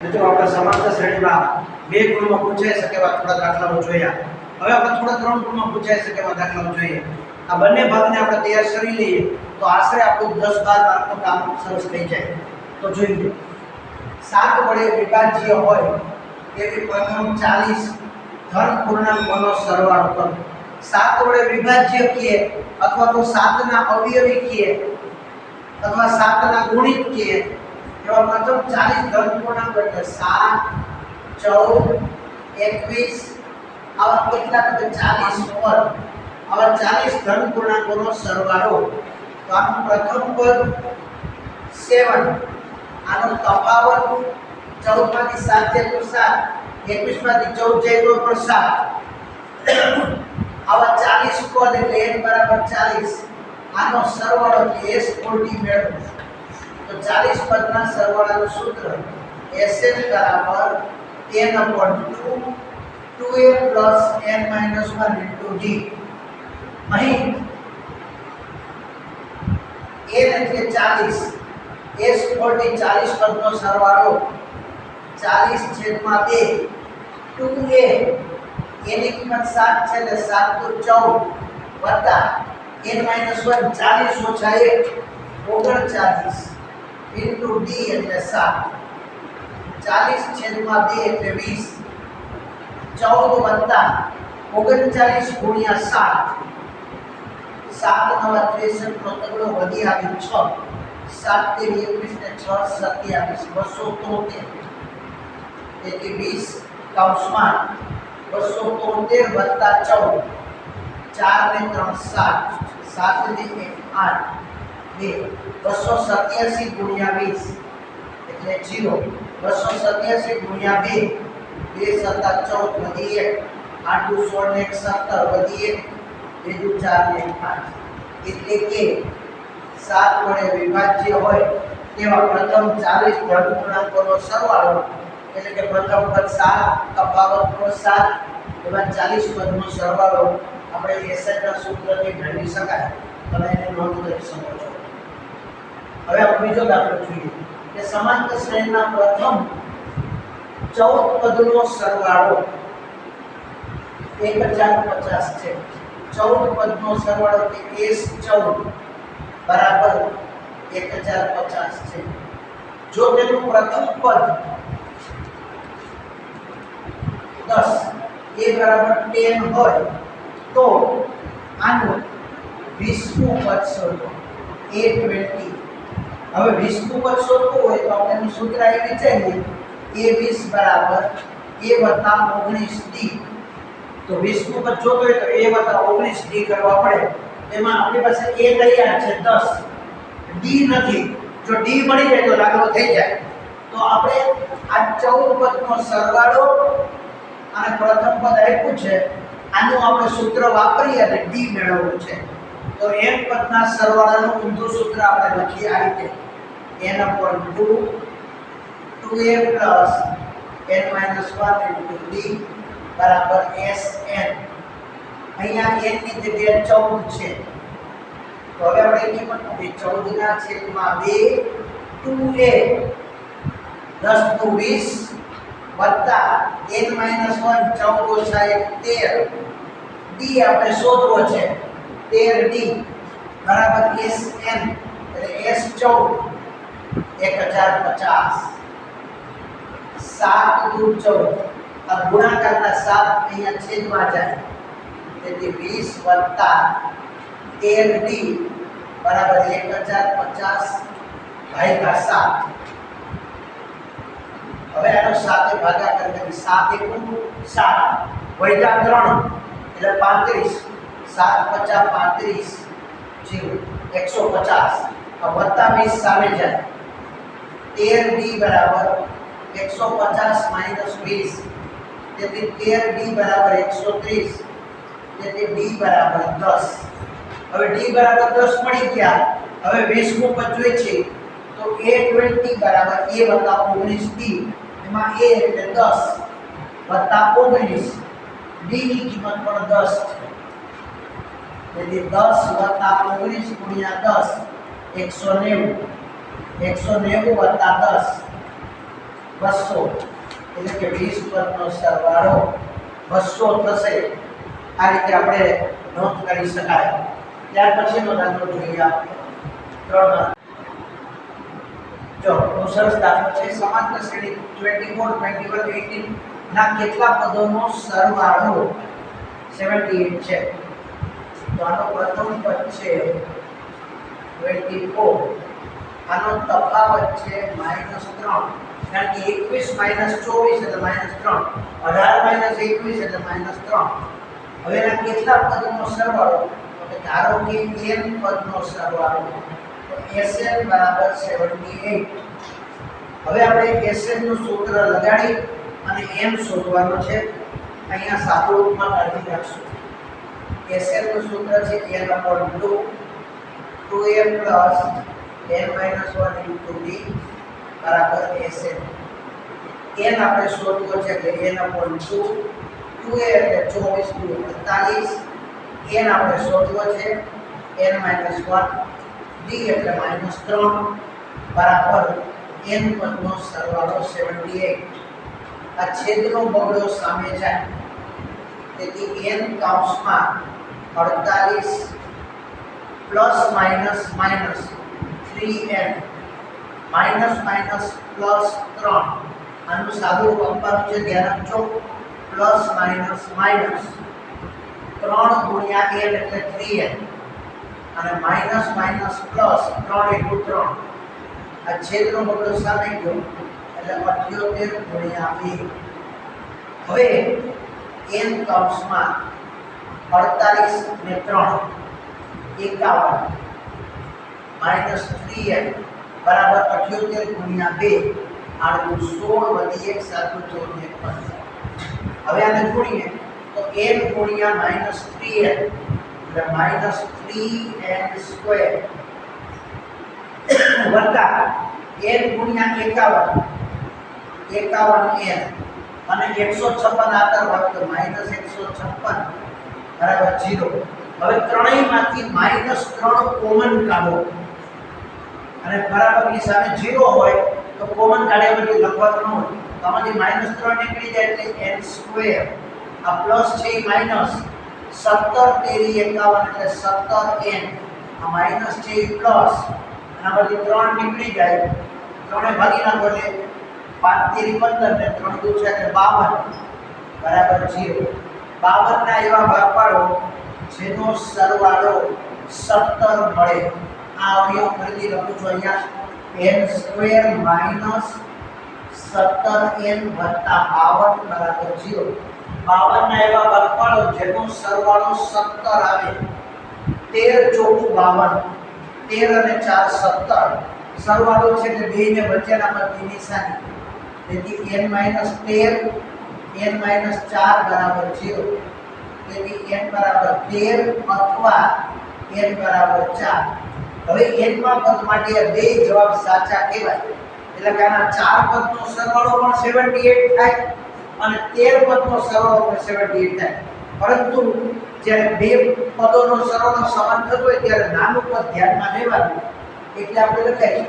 મિત્રો, આપણે સમાંતર શ્રેણીમાં બે ગુણમાં પૂછાઈ શકે એવા થોડા દાખલાઓ જોયા. હવે આપણે થોડા ત્રણ ગુણમાં પૂછાઈ શકે એવા દાખલાઓ જોઈએ. આ બંને ભાગને આપણે તૈયાર કરી લઈએ તો આશરે આપણું દસ બાર માર્કનું કામ સરસ થઈ જાય. તો જોઈએ સાત વડે વિભાજ્ય હોય તેવી પ્રથમ ચાલીસ ધન પૂર્ણાંકોનો સરવાળો કરો. સાત વડે વિભાજ્ય કીએ અથવા તો સાતના અવયવી કીએ અથવા સાતના ગુણિત કીએ એવા પ્રથમ ચાલીસ ધન પૂર્ણાંક એટલે સાત, ચૌદ, એકવીસ, આવા કેટલા તો ચાલીસ પર આવા ચાલીસ ધન પૂર્ણાંકોનો સરવાળો. તો આનું પ્રથમ પદ સેવન. આનો તફાવત ચૌદમાંથી સાત તો સાત. એકવીસમાંથી ચૌદ તો પણ સાત. આવા ચાલીસ પદ એટલે એક બરાબર ચાલીસ. આનો સરવાળો એટલે એસ ફોર્ટી મેળવો તો ચાલીસ પદના સરવાળાનું સૂત્ર Sn બરાબર n upon 2 2a plus n minus 1 into d. અહીં n એટલે 40 s 40 40 પદનો સરવાળો 40 છેદમાં 2 2a એની કિંમત 7 છે એટલે 7 તો 14 વત્તા n minus 1 40 ઓછા 1 39 ઇન્ટુ ડી એટલે 7 40 છેદમાં 2 એટલે 20 14 વત્તા 39 ગુણ્યા 7 સાત નવા ત્રેસઠ નો તગડો વધી આવ્યું છ સાત તેરી એકવીસ ને છ સત્યાવીસ બસો તોતેર તેથી વીસ કૌંસમાં બસો તોતેર વત્તા ચૌદ ચાર ને ત્રણ સાત સાત ને એક આઠ બે બસો સત્યાસી ગુણ્યા વીસ એટલે જીરો બસો સત્યાસી ગુણ્યા બે બે સત્તા ચૌદ વધી એક આઠું સોળ ને એક સત્તર વધી એક બીજું ચાર ને એક પાંચ એટલે કે સાત વડે વિભાજ્ય હોય તેવા પ્રથમ ચાલીસ ધન પૂર્ણાંકોનો સરવાળો, એટલે કે પ્રથમ પદ સાત તફાવતનો સાત, એવા ચાલીસ પદનો સરવાળો આપણે એસઆઈના સૂત્રથી મેળવી શકાય. તમે એને નોંધ કરી શકો છો. હવે આપણે બીજો દાખલો જોઈએ કે સમાંતર શ્રેણીના પ્રથમ ચૌદ પદનો સરવાળો એક હજાર પચાસ છે. ચૌદ પદનો સરવાળો કે એસ ચૌદ બરાબર એક હજાર પચાસ છે. જો તેનું પ્રથમ પદ દસ, એ બરાબર ટેન હોય તો આનું વીસમું પદ શોધો. A twenty. હવે વીસમું પદ શોધવું હોય તો આપણે એનું સૂત્ર છે વિચારીએ. એ વીસ બરાબર એ વત્તા ઓગણીસ ડી. તો વીસમું પદ જોતો હોય તો એ વત્તા ઓગણીસ ડી કરવા પડે. એમાં આપણી પાસે એ તૈયાર છે દસ. ડી નથી. જો ડી મળી જાય તો દાખલો થઈ જાય. તો આપણે આ ચૌદ પદનો સરવાળો અને પ્રથમ પદ આપ્યું છે. આનું આપણે સૂત્ર વાપરીએ અને ડી મેળવવું છે. તો n પદના સરવાળાનું ઊંધું સૂત્ર આપણે લખીએ આ રીતે. N upon 2 2a plus n minus 1 into d બરાબર sn અહીંયા n ની જગ્યાએ 14 છે. તો હવે આપણે કિંમત મૂકી 14 ના છેદમાં 2 2a 10 દુ 20 વત્તા n minus 1 14 ઓછા 1 13 d આપણે શોધવો છે. 13 d બરાબર sn એટલે s 14 1050 સાત દુ ચૌદ આ ગુણાકારના સાત અહીંયા છેદમાં જાય તેથી વીસ વત્તા તેર ડી બરાબર એક હજાર પચાસ ભાગ્યા સાત હવે આનો સાથે ભાગાકાર કરી સાત એકુ સાત વૈધા ત્રણ એટલે પાંત્રીસ સાત પચાસ પાંત્રીસ જીરો એકસો પચાસ આ વત્તા વીસ સામે જાય તેર ડી બરાબર એકસો પચાસ માઇનસ વીસ તેથી તેર ડી બરાબર એકસો ત્રીસ તેથી ડી બરાબર દસ હવે ડી બરાબર દસ મળી ગયા હવે વીસમું પદ જોઈએ છે તો એ ટ્વેન્ટી બરાબર એ વત્તા ઓગણીસ ડી એમાં એ એટલે દસ વત્તા ઓગણીસ ડી ની કિંમત પણ દસ છે તેથી દસ વત્તા ઓગણીસ ગુણ્યા દસ એકસો નેવું એકસો નેવું વત્તા દસ બસો એટલે કે વીસ પદનો સરવાળો બસો થશે આ રીતે આપણે નોંધ કરી શકાય ત્યાર પછીનો દાખલો જોઈએ આપણે ત્રણ જો બહુ સરસ દાખલો છે સમાંતર શ્રેણી twenty four twenty one eighteen ના કેટલા પદોનો સરવાળો સેવન્ટી એટ છે તો આનો પ્રથમ પદ છે ટ્વેન્ટી ફોર આનો તફાવત છે માઇનસ ત્રણ. કારણ કે એકવીસ માઇનસ ચોવીસ એટલે માઇનસ ત્રણ. અઢાર માઇનસ એકવીસ એટલે માઇનસ ત્રણ. હવે એના કેટલા પદનો સરવાળો? તો ધારો કે n પદનો સરવાળો. તો Sn બરાબર 78 હવે આપણે Sn નું સૂત્ર લગાડી અને m શોધવાનો છે. અહીંયા સાદું રૂપમાં કાઢી નાખશું. Sn નું સૂત્ર છે n upon 2 2m plus n minus 1 into બી બરાબર Sn n આપણે શોધવો છે એટલે n upon 2 2a એટલે 24 દુ 48 એન આપણે શોધવો છે? એન માઇનસ 1 d એટલે માઇનસ ત્રણ. બરાબર. n પદનો સરવાળો 78 આ છેદનો બગડો સામે જાય. તેથી n કૌંસમાં 48 plus minus minus 3n minus minus plus 3 આનું સાદું રૂપ આપવાનું છે ધ્યાન આપજો પ્લસ માઇનસ માઇનસ 3 ગુણ્યા n એટલે 3n અને માઇનસ માઇનસ પ્લસ 3 એકુ 3 આ છેદનો બગડો સામે ગયો એટલે 78 ગુણ્યા 2 હવે n કૌંસમાં 48 ને 3 એકાવન માઇનસ થ્રી એમ બરાબર અઠ્યોતેર ગુણ્યા બે આડું સોળ વધી એક સાતું ચૌદ એક પંદર હવે આને ગુણીએ તો એન ગુણ્યા માઇનસ થ્રી એન એટલે માઇનસ થ્રી એન સ્ક્વેર વત્તા એન ગુણ્યા એકાવન એકાવન એન અને એકસો છપ્પન આતર વખત માઇનસ એકસો છપ્પન બરાબર, જીરો. હવે ત્રણેયમાંથી માઇનસ ત્રણ કોમન કાઢો. અને બરાબરની સામે જીરો હોય, તો કોમન કાઢ્યા પછી લખવાનું હોય. તો આમાંથી માઇનસ ત્રણ નીકળી જાય એટલે એન સ્ક્વેર. આ પ્લસ છે એ માઇનસ. સત્તર તેરી એકાવન એટલે સત્તર એન આ માઇનસ છે એ પ્લસ. આના પછી ત્રણ નીકળી જાય. ત્રણે ભાગી નાખો એટલે પાંચ તેરી પંદર ને ત્રણ દુ છે એટલે બાવન. બરાબર જીરો. બાવનના એવા ભાગ પાડો જેનો સરવાળો સત્તર મળે. આ અવયવ ફરીથી લખું છું અહીંયા. એન સ્ક્વેર માઇનસ સત્તર એન વત્તા બાવન બરાબર જીરો બાવનના એવા ભાગ પાડો જેનો સરવાળો સત્તર આવે. તેર ચોખ્ખું બાવન. તેર અને ચાર સત્તર. સરવાળો છે એટલે બે ને વચ્ચેના પર નિશાની. તેથી એન માઇનસ તેર એન માઇનસ ચાર બરાબર જીરો તેથી n બરાબર 13 અથવા n બરાબર 4 હવે n માં પદ માટે આ બે જવાબ સાચા કહેવાય। એટલે કે આના ચાર પદનો સરવાળો પણ 78 થાય અને 13 પદનો સરવાળો પણ 78 થાય। પરંતુ જ્યારે બે પદોનો સરવાળો સમાન થતો હોય ત્યારે નાનું પદ ધ્યાનમાં લેવાનું એટલે આપણે લખાય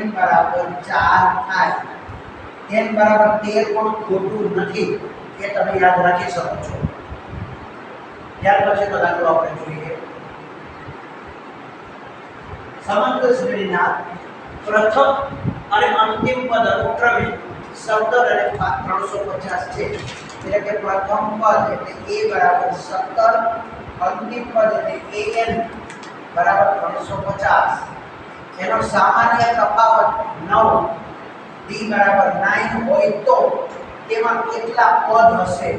n બરાબર 4 થાય। N બરાબર 13 પણ ખોટું નથી એ તમે યાદ રાખી શકો છો. ત્યાર પછીનો દાખલો આપણે જોઈએ. સમાંતર શ્રેણીના પ્રથમ અને અંતિમ પદ અનુક્રમે સત્તર અને ત્રણસો પચાસ છે. એટલે કે પ્રથમ પદ એટલે એ બરાબર સત્તર, અંતિમ પદ એટલે એ એન બરાબર ત્રણસો પચાસ. એનો સામાન્ય તફાવત નવ. ડી બરાબર 9 હોય તો તેમાં કેટલા પદ હશે?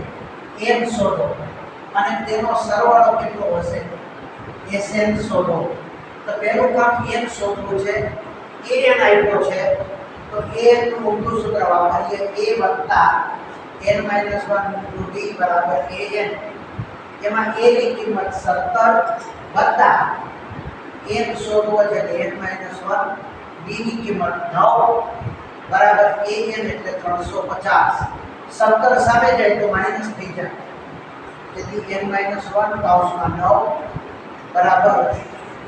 એમ શોધો. અને તેનો સરવાળો કેટલો હશે? એસએન શોધો. તો પહેલું કામ એમ શોધવું છે. એ એન આપ્યો છે. તો એ નું ઊંધું સૂત્ર વાપરીએ. વત્તા માઇનસ વન ઇન્ટુ બરાબર એન. એમાં a ની કિંમત સત્તર વત્તા એમ શોધવો છે એટલે એન માઇનસ વન. ની કિંમત નવ. બરાબર એ એન એટલે ત્રણસો પચાસ. સત્તર સામે જાય તો માઇનસ થઈ જાય. તેથી એન માઇનસ વન કૌંસમાં નવ. બરાબર.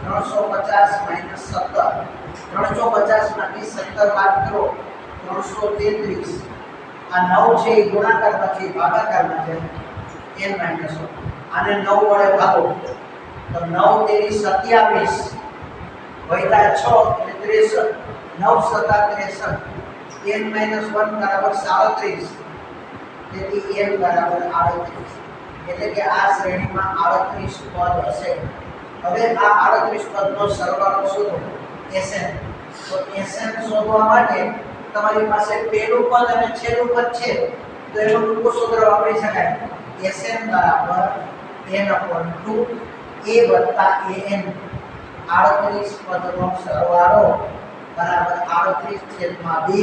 ત્રણસો પચાસ માઇનસ સત્તર. ત્રણસો પચાસમાંથી સત્તર બાદ કરો. ત્રણસો તેત્રીસ. આ નવ છે એ ગુણાકાર પછી ભાગાકારમાં છે એન માઇનસ આને નવ વડે ભાગો. તો નવ તેરી સત્યાવીસ વૈતા છ એટલે ત્રેસઠ. નવ સત્તા ત્રેસઠ. એન માઇનસ વન બરાબર સાડત્રીસ. તેથી એન બરાબર આડત્રીસ. એટલે કે આ શ્રેણીમાં આડત્રીસ પદ હશે. હવે આ આડત્રીસ પદનો સરવાળો શોધો. એસએન તો એસએન શોધવા માટે તમારી પાસે પહેલું પદ અને છેલ્લું પદ છે. તો એનો ટૂંકો સૂત્ર વાપરી શકાય. એસએન બરાબર એન અપોન ટુ એ વત્તા એન આડત્રીસ પદનો સરવાળો બરાબર, આડત્રીસ છેદમાં બે,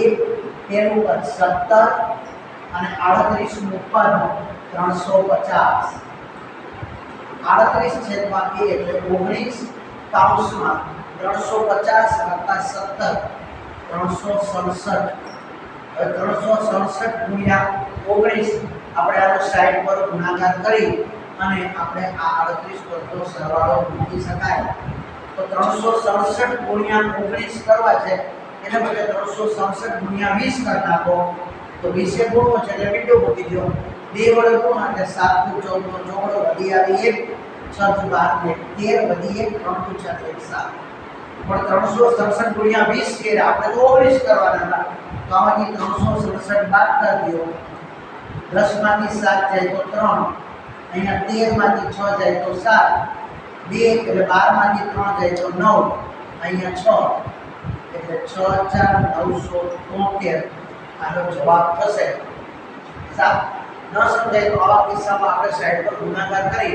તેનું પદ સત્તર અને આડત્રીસનું પદ ત્રણસો પચાસ. આડત્રીસ છેદમાં બે એટલે ઓગણીસ કાઉન્સમાં ત્રણસો વત્તા સત્તર, ત્રણસો સડસઠ. ત્રણસો સડસઠ ગુણ્યા ઓગણીસ, આપણે આનો સાઈડ પર ગુણાકાર કરી અને આપણે આ આડત્રીસ પદનો સરવાળો મૂકી શકાય. તો ત્રણસો સડસઠ ગુણ્યા ઓગણીસ કરવા છે. એને બદલે ત્રણસો સડસઠ ગુણ્યા વીસ કરી નાખો. તો વીસે ગુણો છે એટલે મીઠો મૂકી દો બે વડે ગુણો એટલે સાત દુ ચૌદ નો ચોગડો વધી આવી એક, છ દુ બાર ને તેર વધી એક, ત્રણ દુ ચાર એક સાત. પણ ત્રણસો સડસઠ ગુણ્યા વીસ કે આપણે તો ઓગણીસ કરવાના હતા. તો આમાંથી ત્રણસો સડસઠ બાદ કરી દો દસમાંથી સાત જાય તો ત્રણ. અહીંયા તેરમાંથી છ જાય તો સાત. બે એટલે બારમાંથી ત્રણ જાય તો નવ, અહીંયા છ. એટલે છ ચાર નવસો તોતેર. આનો જવાબ થશે. ન સમજાય તો આવા કિસ્સામાં આપણે સાઈડ પર ગુણાકાર કરી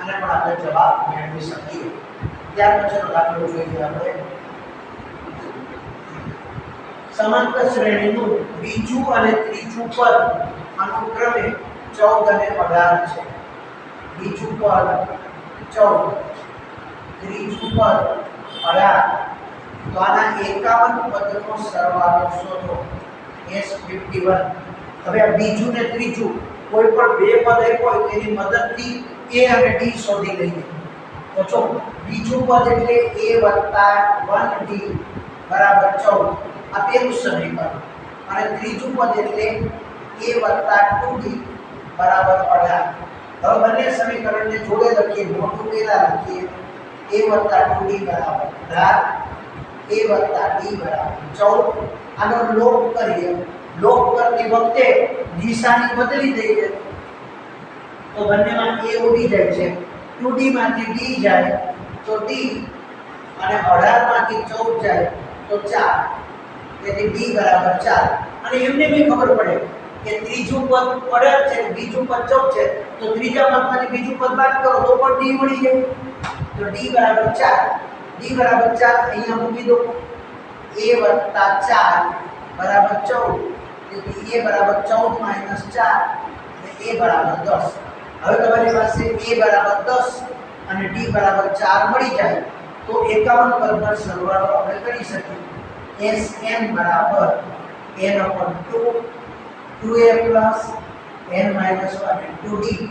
અને પણ આપણે જવાબ મેળવી શકીએ. ત્યાર પછીનો દાખલો જોઈએ આપણે. સમાંતર શ્રેણીનું બીજું અને ત્રીજું પદ અનુક્રમે ચૌદ અને અઢાર છે. બીજું પદ ચૌદ. ત્રીજું પદ અઢાર તો આના એકાવન પદનો સરવાળો શોધો એસ ફિફ્ટી વન હવે આ બીજું ને ત્રીજું કોઈ પણ બે પદ આપ્યો હોય તેની મદદથી એ અને ડી શોધી લઈએ તો જો બીજું પદ એટલે એ વત્તા વન ડી બરાબર ચૌદ આ પેલું સમીકરણ અને ત્રીજું પદ એટલે એ વત્તા ટુ ડી બરાબર અઢાર હવે બંને સમીકરણને જોડે લખીએ મોટું પહેલા લખીએ એ વત્તા ટુ ડી બરાબર અઢાર એ વત્તા ડી બરાબર ચૌદ. આનો લોપ કરીએ. લોપ કરતી વખતે નિશાની બદલી દઈએ. તો બંનેમાં એ ઉડી જાય છે. ટુ ડીમાંથી ડી જાય, તો ડી અને અઢારમાંથી ચૌદ જાય, તો ચાર. તેથી ડી બરાબર ચાર. અને એમને બી ખબર પડે કે ત્રીજું પદ અઢાર છે બીજું પદ ચૌદ છે. તો ત્રીજા પદમાંથી બીજું પદ બાદ કરો તો પણ ડી મળી જાય. તો ડી બરાબર ચાર. ડી બરાબર ચાર અહીંયા મૂકી દો. વત્તા ચાર બરાબર ચૌદ. તેથી એ બરાબર ચૌદ માઇનસ ચાર અને એ બરાબર દસ. હવે તમારી પાસે a બરાબર દસ અને ડી બરાબર ચાર મળી જાય તો એકાવન પદનો સરવાળો આપણે કરી શકીએ. એન બરાબર પ્લસ એન માઇનસ અને ટુ ડી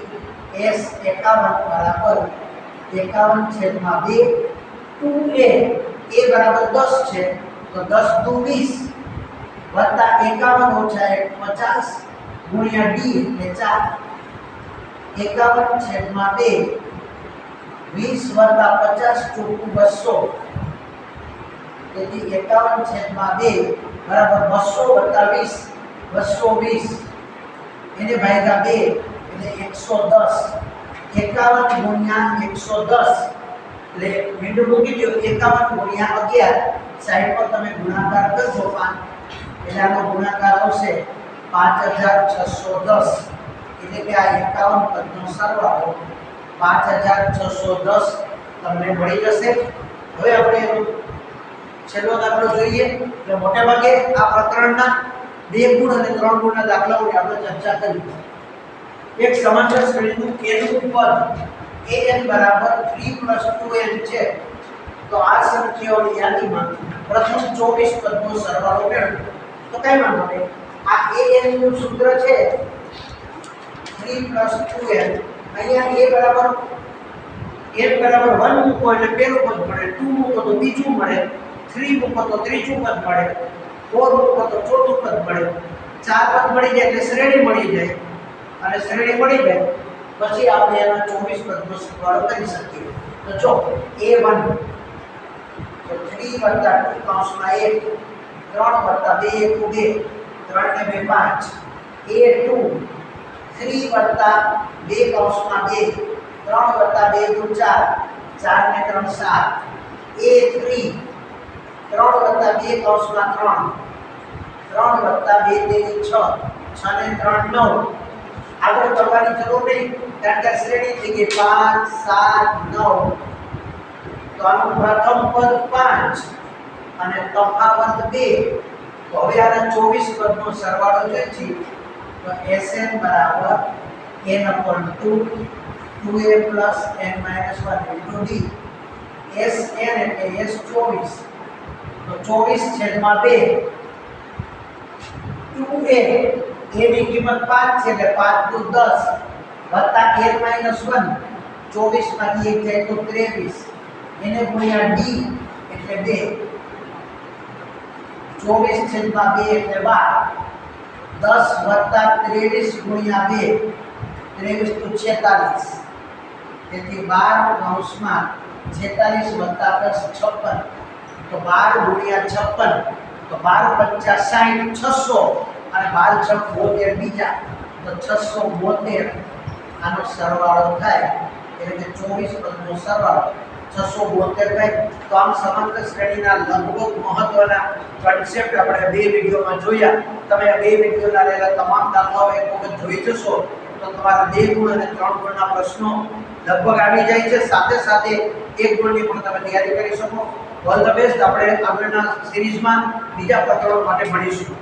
એસ એકાવન બરાબર એકાવન છેદમાં બે ટુ એ એ બરાબર દસ છે તો દસ ટુ વીસ વત્તા એકાવન ઓછા એક પચાસ ગુણ્યા ડી એટલે ચાર એકાવન છેદમાં બે વીસ વત્તા પચાસ ચોખ્ખું બસો તેથી એકાવન છેદમાં બે બરાબર બસો વત્તા વીસ, બસો વીસ, એને ભાગ્યા બે, એટલે એકસો દસ. એકાવન ગુણ્યા એકસો દસ. એટલે મીંડું મૂકી દો એકાવન ગુણ્યા અગિયાર. સાઈડ પર તમે ગુણાકાર કરશો પાંચ. એટલે આનો ગુણાકાર આવશે પાંચ હજાર છસો દસ. એટલે કે આ એકાવન પદનો સરવાળો પાંચ હજાર છસો દસ તમને મળી જશે. હવે આપણે છેલ્લો દાખલો જોઈએ. એટલે મોટે ભાગે આ પ્રકરણના બે ગુણ અને ત્રણ ગુણના દાખલાઓની આપણે ચર્ચા કરી. એક સમાંતર શ્રેણીનું કેનું પદ an બરાબર 3 2n છે. તો આ સંખ્યાઓની યાદીમાં પ્રથમ 24 પદનો સરવાળો મેળવો. તો કઈ વાંધો નહીં. આ an નું સૂત્ર છે 3 2n અહીંયા a બરાબર n બરાબર 1 મૂકો એટલે પહેલું પદ મળે 2 મૂકો તો બીજું મળે 3 મૂકો તો ત્રીજું પદ મળે તો ફોર મૂકો તો ચોથું પદ મળે. ચાર પદ મળી જાય એટલે શ્રેણી મળી જાય. અને શ્રેણી મળી જાય પછી આપણે એના ચોવીસ પદનો સરવાળો કરી શકીએ. તો જો એ વન થ્રી વત્તા ટુ કાઉન્સમાં એક, ત્રણ વત્તા બે એકુ બે ત્રણ ને બે પાંચ. એ ટુ થ્રી વત્તા બે કાઉન્સમાં બે, ત્રણ વત્તા બે દુ ચાર ચાર ને ત્રણ સાત. એ થ્રી ત્રણ વત્તા બે કાઉન્સમાં ત્રણ ત્રણ વત્તા બે તેની છ છ ને ત્રણ નવ. આગળ કરવાની જરૂર નહીં. કારણ કે શ્રેણી થઈ ગઈ પાંચ, સાત, નવ. તો આનું પ્રથમ પદ પાંચ અને તફાવત બે. તો હવે આના ચોવીસ પદનો સરવાળો જોઈએ છે તો Sn બરાબર n upon two two a plus n minus one into d S n એટલે એસ ચોવીસ. તો ચોવીસ છેદમાં બે. 2a a ની કિંમત 5 છે એટલે 5 દુ 10 વત્તા n minus 1 24 માંથી 1 જાય તો 23 એને ગુણ્યા d એટલે 2 24 છેદમાં 2 એટલે 12 10 વત્તા 23 ગુણ્યા 2 23 તો 46 તેથી 12 કૌંસમાં 46 વત્તા પ્લસ 56 તો 12 ગુણ્યા 56 તો 12 પંચા 60 600 અને બાર છ 72 બીજા, તો 672 આનો સરવાળો થાય, એટલે કે 24 પદનો સરવાળો 672 થાય. તો આમ સમાંતર શ્રેણીના લગભગ મહત્વના કન્સેપ્ટ આપણે બે વિડીયોમાં જોયા. તમે આ બે વિડીયોના રહેલા તમામ દાખલાઓ એક વખત જોઈ જશો, તો તમારા બે ગુણ અને ત્રણ ગુણના પ્રશ્નો લગભગ આવી જાય છે. સાથે સાથે એક ગુણની પણ તમે તૈયારી કરી શકો. ઓલ ધ બેસ્ટ આપણે આગળના સિરીઝમાં બીજા પ્રકરણો માટે યુ